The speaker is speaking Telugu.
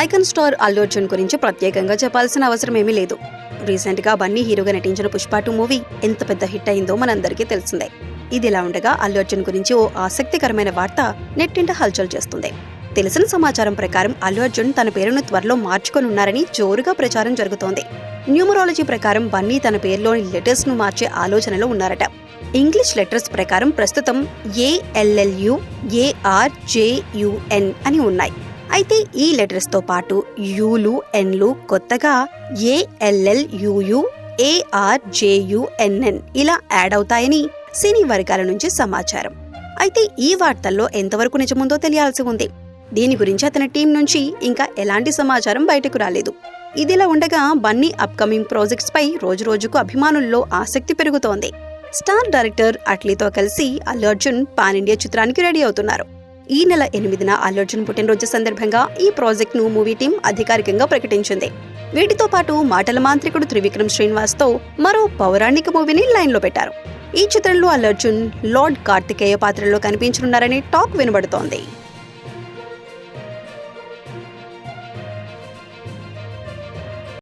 ఐకన్ స్టార్ అల్లు అర్జున్ గురించి ప్రత్యేకంగా చెప్పాల్సిన అవసరం ఏమీ లేదు. రీసెంట్గా బన్నీ హీరోగా నటించిన పుష్ప టూ మూవీ ఎంత పెద్ద హిట్ అయిందో మనందరికీ తెలిసిందే. ఇదిలా ఉండగా అల్లు అర్జున్ గురించి ఓ ఆసక్తికరమైన వార్త నెట్టింట హల్చల్ చేస్తుంది. తెలిసిన సమాచారం ప్రకారం అల్లు అర్జున్ తన పేరును త్వరలో మార్చుకొనున్నారని జోరుగా ప్రచారం జరుగుతోంది. న్యూమరాలజీ ప్రకారం బన్నీ తన పేరులోని లెటర్స్ను మార్చే ఆలోచనలో ఉన్నారట. ఇంగ్లీష్ లెటర్స్ ప్రకారం ప్రస్తుతం ఏఎల్ఎల్యు ఏఆర్జేయుఎన్ అని ఉన్నాయి. అయితే ఈ లెటర్స్తో పాటు యూలు ఎన్లు కొత్తగా ఏఎల్ఎల్ యూయు ఏఆర్జేయుఎన్ఎన్ ఇలా యాడ్ అవుతాయని సినీ వర్గాల నుంచి సమాచారం. అయితే ఈ వార్తల్లో ఎంతవరకు నిజముందో తెలియాల్సి ఉంది. దీని గురించి అతని టీం నుంచి ఇంకా ఎలాంటి సమాచారం బయటకు రాలేదు. ఇదిలా ఉండగా బన్నీ అప్కమింగ్ ప్రాజెక్ట్స్ పై రోజురోజుకు అభిమానుల్లో ఆసక్తి పెరుగుతోంది. స్టార్ డైరెక్టర్ అట్లీతో కలిసి అల్లు అర్జున్ పాన్ ఇండియా చిత్రానికి రెడీ అవుతున్నారు. ఈ నెల ఎనిమిదిన అల్లు అర్జున్ పుట్టినరోజు సందర్భంగా ఈ ప్రాజెక్ట్ను మూవీ టీం అధికారికంగా ప్రకటించింది. వీటితో పాటు మాటల మాంత్రికుడు త్రివిక్రమ్ శ్రీనివాస్తో మరో పౌరాణిక మూవీని లైన్లో పెట్టారు. ఈ చిత్రంలో అల్లు అర్జున్ లార్డ్ కార్తికేయ పాత్రలో కనిపించనున్నారని టాక్ వినబడుతోంది.